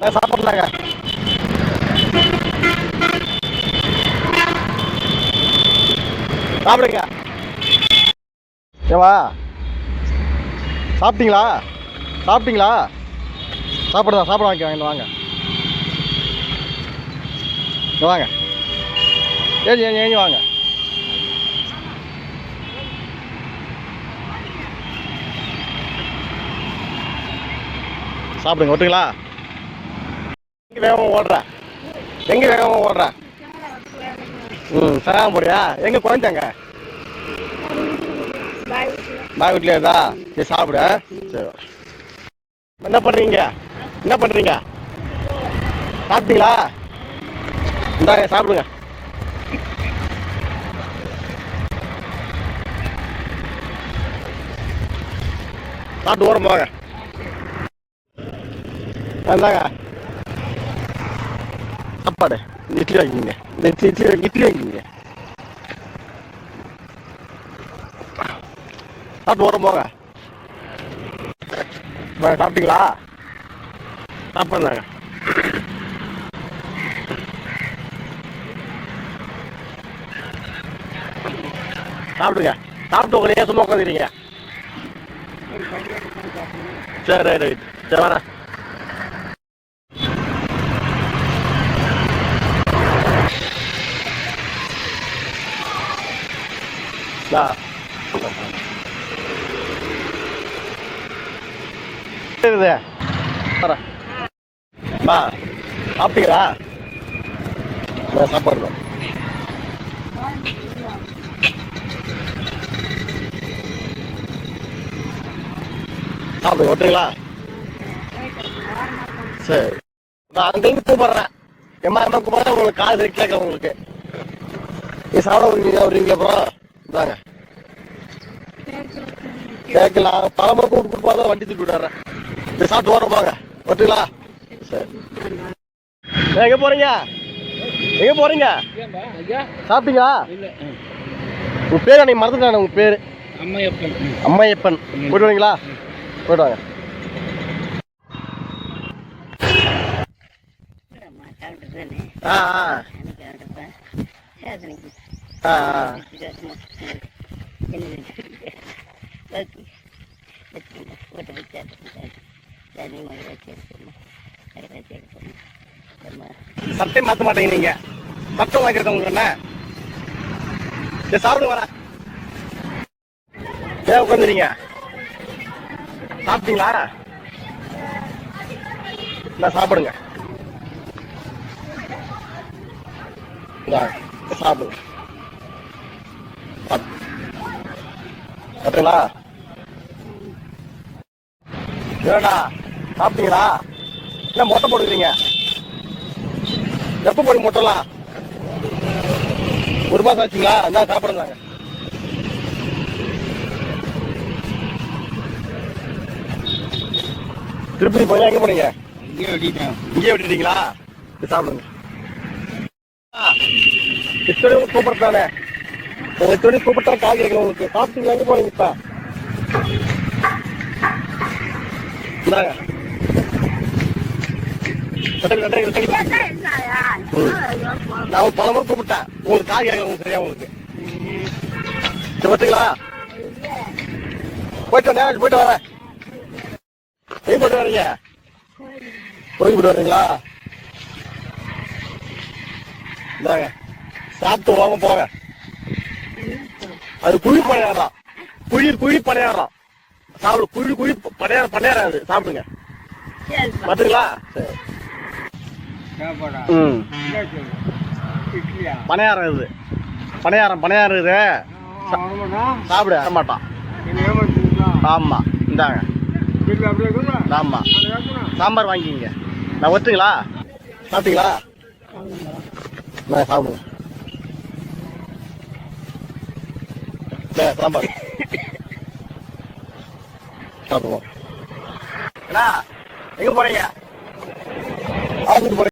நான் சாப்பிடலாங்க. சாப்பிடுங்க. ஏவா சாப்பிட்டீங்களா? சாப்பிட்டீங்களா? சாப்பிடுதா சாப்பிட வாங்கிக்க வாங்க. வாங்க வாங்க. ஏஞ்சி ஏஞ்சி ஏஞ்சி வாங்க. சாப்பிடுங்க ஓட்டுங்களா வேகமாக ஓடுற? எங்க வேகமாக ஓடுற? ம் சராக போறியா? எங்க குழந்தைங்க? பாய் வீட்டில் இருந்தா சரி சாப்பிடு. சரி என்ன பண்றீங்க? என்ன பண்றீங்க? சாப்பிட்டீங்களா? இந்தாங்க சாப்பிடுங்க. சாப்பிட்டு ஓரம் போங்க வந்தாங்க சாப்பாடு இட்லி வாங்கிங்க இந்த இட்லி இட்லி இட்லி வாங்கிங்க சாப்பிட்டு ஓரம் போங்க சாப்பிட்டீங்களா சாப்பிட்றாங்க சாப்பிடுங்க சாப்பிட்டு உங்களை சும்மா உட்காந்துறீங்க சரி ரைட் ரைட் சரி வரேன் சாப்பிட்டீங்களா சாப்பாடு. சாப்பிடுங்க ஓட்டுங்களா சரி நான் அங்கிருந்து கூப்பிடுறேன் எம்மா எம்மா கூப்பிடுறேன் உங்களுக்கு கால் கேட்க உங்களுக்கு நீ சாப்பிட வருவீங்க வருவீங்க அப்புறம் இந்தாங்க. கேட்கலாம். பழமா கூப்பிட்டு கொடுப்பாங்க வண்டி தூக்கி விட்டுறேன் நீ சாப்பிட்டு வர போங்க ஓட்டுங்களா சரி. எங்க போறீங்க? எங்க போறீங்க? சாப்பிட்டீங்களா? உங்க பேர் அன்னைக்கு மறந்துட்டேன் உங்க பேரு? அம்மையப்பன். அம்மையப்பன் போயிட்டு வரீங்களா? போயிட்டு வாங்க. ஆ ஆ. ஆ ஆ சட்டை மாத்த மாட்டீங்க நீங்க. சட்டம் வாங்கிருக்க உங்களுக்கு என்ன? சரி சாப்பிடுங்க வரேன் ஏன் உட்காந்துறீங்க சாப்பிட்டீங்களா? நான் சாப்பிடுங்க. சாப்பிடுங்க. சாப்பிட்டீங்களா ஏடா சாப்பிட்டீங்களா? என்ன மொட்டை போடுறீங்க எப்போ போடுங்க மொட்டைலாம் ஒரு மாசம் ஆச்சுங்களா? என்ன சாப்பிடுங்க. திருப்பதி போய் எங்க போனீங்க? இங்கே வெட்டிட்டேன். இங்கே விட்டுட்டீங்களா? சாப்பிடுங்க. சூப்பர் தானே உங்க இத்தனை கூப்பிட்டா தான் கால் கிடைக்கல உங்களுக்கு. சாப்பிட்டீங்களா? எங்க போனீங்க இப்ப? இந்தாங்க. நான் பல முறை கூப்பிட்டேன். உங்களுக்கு கால் கிடைக்கல உங்களுக்கு சரியா உங்களுக்கு. சரி பார்த்தீங்களா போயிட்டு வரேன் போயிட்டு வரேன். எங்க போயிட்டு வரீங்க? போய் போயிட்டு வரீங்களா? இந்தாங்க. சாப்பிட்டு வாங்க போங்க. அது குழி பணியாரம். குழி குழி பணியாரம். சாப்பிடு குழி குழி பணியாரம் பணியாரம் அது சாப்பிடுங்க. பார்த்துங்களா சரி ம். பணியாரம் இது. பணியாரம் பணியாரம் இது. சாப்பிடு வர மாட்டான். ஆமா. இந்தாங்க. ஆமா. சாம்பார் வாங்கிங்க நான் ஒத்துங்களா சாப்பிட்டீங்களா? நான் சாப்பிடுங்க சாம்பார் சாப்பிடுவோம் எங்க போறீங்க ஆஃபீஸ் போறீங்க